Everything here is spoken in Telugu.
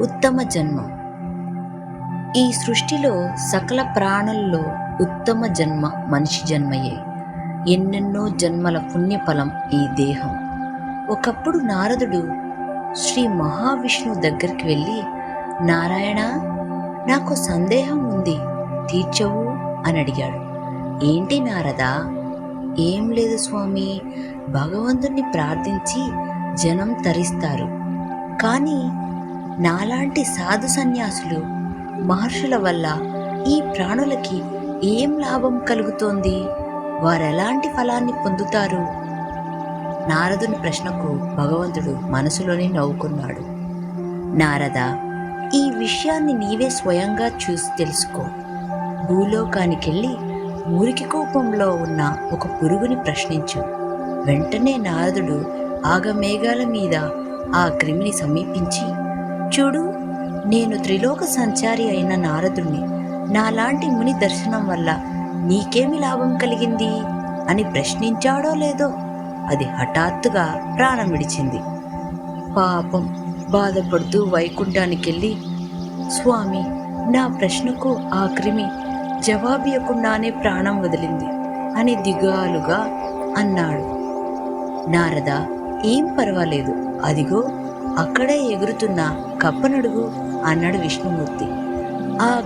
ఉత్తమ జన్మ. ఈ సృష్టిలో సకల ప్రాణుల్లో ఉత్తమ జన్మ మనిషి జన్మయే. ఎన్నెన్నో జన్మల పుణ్యఫలం ఈ దేహం. ఒకప్పుడు నారదుడు శ్రీ మహావిష్ణువు దగ్గరికి వెళ్ళి నారాయణ నాకు సందేహం ఉంది తీర్చవు అని అడిగాడు. ఏంటి నారదా? ఏం లేదు స్వామి భగవంతుణ్ణి ప్రార్థించి జనం తరిస్తారు. కానీ నాలాంటి సాధు సన్యాసులు మహర్షుల వల్ల ఈ ప్రాణులకి ఏం లాభం కలుగుతోంది? వారెలాంటి ఫలాన్ని పొందుతారు? నారదుని ప్రశ్నకు భగవంతుడు మనసులోనే నవ్వుకున్నాడు. నారద ఈ విషయాన్ని నీవే స్వయంగా చూసి తెలుసుకో. భూలోకానికెళ్ళి మురికి కోపంలో ఉన్న ఒక పురుగుని ప్రశ్నించు. వెంటనే నారదుడు ఆగమేఘాల మీద ఆ క్రిమిని సమీపించి చూడు నేను త్రిలోక సంచారి అయిన నారదుణ్ణి. నాలాంటి ముని దర్శనం వల్ల నీకేమి లాభం కలిగింది? అని ప్రశ్నించాడో లేదో అది హఠాత్తుగా ప్రాణం విడిచింది. పాపం బాధపడుతూ వైకుంఠానికెళ్ళి స్వామి నా ప్రశ్నకు ఆ క్రిమి జవాబియకుండానే ప్రాణం వదిలింది అని దిగాలుగా అన్నాడు. నారద ఏం పర్వాలేదు. అదిగో అక్కడే ఎగురుతున్న కప్పనడుగు అన్నాడు విష్ణుమూర్తి. ఆ